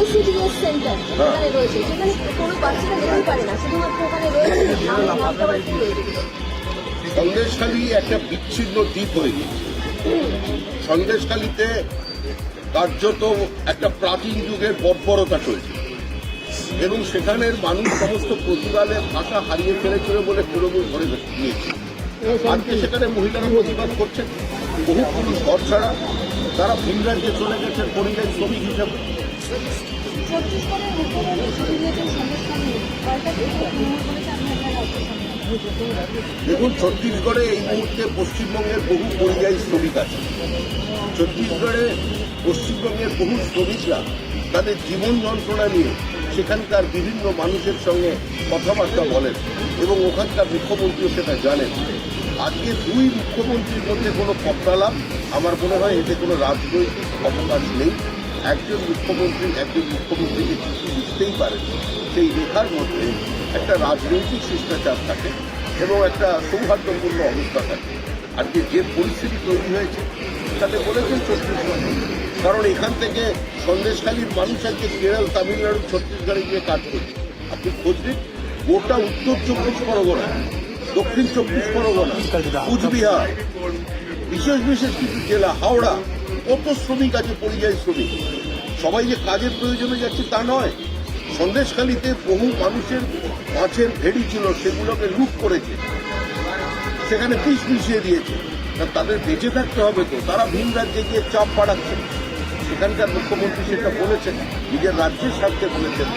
ICDS centre রয়েছে। কোনো বাচ্চারা যেতেই পারে না, শুধুমাত্র ওখানে রয়েছে সন্দেশখালী একটা বিচ্ছিন্ন দ্বীপ হয়ে গেছে। সন্দেশখালীতে কার্যত একটা প্রাচীন যুগের বর্বরতা চলছে। এবং সেখানের মানুষ সমস্ত প্রতিবাদে ভাষা হারিয়ে ফেলেছিল বলে তৃণমূল ধরে নিয়েছে। আজকে সেখানে মহিলারা প্রতিবাদ করছেন বহু পুরুষ ঘর ছাড়া তারা ভিন চলে গেছেন পরিযায়ী শ্রমিক হিসাবে। দেখুন, ছত্তিশগড়ে এই মুহূর্তে পশ্চিমবঙ্গের বহু পরিযায়ী শ্রমিক আছে। ছত্তিশগড়ে পশ্চিমবঙ্গের বহু শ্রমিকরা তাদের জীবন যন্ত্রণা নিয়ে সেখানকার বিভিন্ন মানুষের সঙ্গে কথাবার্তা বলেন এবং ওখানকার মুখ্যমন্ত্রীও সেটা জানেন। আজকে দুই মুখ্যমন্ত্রীর মধ্যে কোনো পত্রালাপ আমার মনে হয় এতে কোনো রাজনৈতিক অবকাশ নেই। একজন মুখ্যমন্ত্রী একজন মুখ্যমন্ত্রীকে চিঠি লিখতেই পারেন। সেই লেখার মধ্যে একটা রাজনৈতিক শিষ্টাচার থাকে এবং একটা সৌহার্দ্যপূর্ণ অবস্থা থাকে। আজকে যে পরিস্থিতি তৈরি হয়েছে, তাতে বলেছেন ছত্তিশগড় কারণ এখান থেকে সন্দেশখালীর মানুষ আজকে কেরল, তামিলনাড়ু, ছত্তিশগড়ে গিয়ে কাজ করছে। আপনি খোঁজ গোটা উত্তর চব্বিশ পরগনা দক্ষিণ চব্বিশ পরগনা, কুচবিহার, বিশেষ বিশেষ কিছু জেলা, হাওড়া, কত শ্রমিক আছে, পরিযায়ী শ্রমিক? সবাই যে কাজের প্রয়োজনে যাচ্ছে তা নয়। সন্দেশখালীতে বহু মানুষের মাছের ভেড়ি ছিল, সেগুলোকে লুট করেছে। সেখানে পিস মিশিয়ে দিয়েছে। তাদের বেঁচে থাকতে হবে তো, তারা ভিন রাজ্যে গিয়ে চাপ বাড়াচ্ছে। সেখানকার মুখ্যমন্ত্রী সেটা বলেছেন, নিজের রাজ্যের স্বার্থে বলেছেন,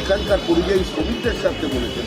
এখানকার পরিযায়ী শ্রমিকদের স্বার্থে বলেছেন।